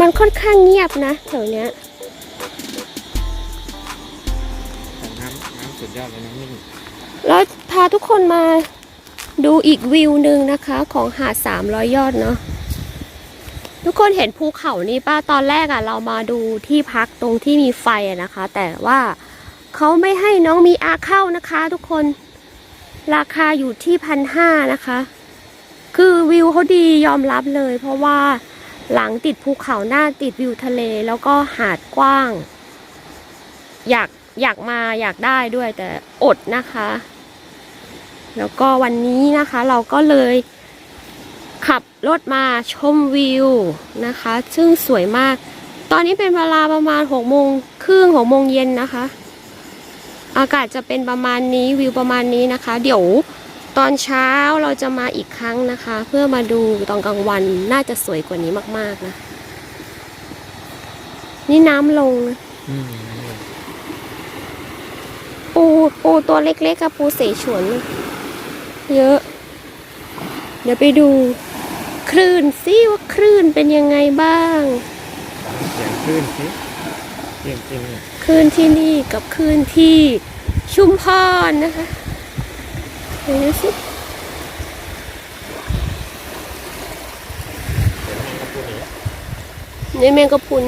มันค่อนข้างเงียบนะแถวเนี้ยแต่น้ำน้ำสุดยอดเลยน้ำนิ่งแล้วพาทุกคนมาดูอีกวิวหนึ่งนะคะของหาดสามร้อยยอดเนาะทุกคนเห็นภูเขานี่ป้าตอนแรกอะ่ะ เรามาดูที่พักตรงที่มีไฟอะนะคะ แต่ว่าเขาไม่ให้น้องมีอาเข้านะคะ ทุกคนราคาอยู่ที่พันห้านะคะ คือวิวเขาดียอมรับเลย เพราะว่า หลังติดภูเขาหน้าติดวิวทะเล แล้วก็หาดกว้าง อยากอยากมาอยากได้ด้วยแต่อดนะคะ แล้วก็วันนี้นะคะเราก็เลยขับรถมาชมวิวนะคะ ซึ่งสวยมาก ตอนนี้เป็นเวลาประมาณหกโมงครึ่งหกโมงเย็นนะคะ อากาศจะเป็นประมาณนี้วิวประมาณนี้นะคะ เดี๋ยว ตอนเช้าเราจะมาอีกครั้งนะคะ เพื่อมาดูตอนกลางวันน่าจะสวยกว่านี้มากๆนะ นี่น้ำลงนะอืมน้ำลงปูปูตัวเล็กๆกับปูเสฉวนน่ะเยอะ เดี๋ยวไปดู คลื่นซิว่าคลื่นเป็นยังไงบ้างเสียงคลื่นสิเสียงจริงเนี่ยคลื่นที่นี่กับคลื่นที่ชุมพรนะคะเดี๋ยวดูสิเสียงแมงกะพรุนอย่างเงี้ยในแมงกะพรุน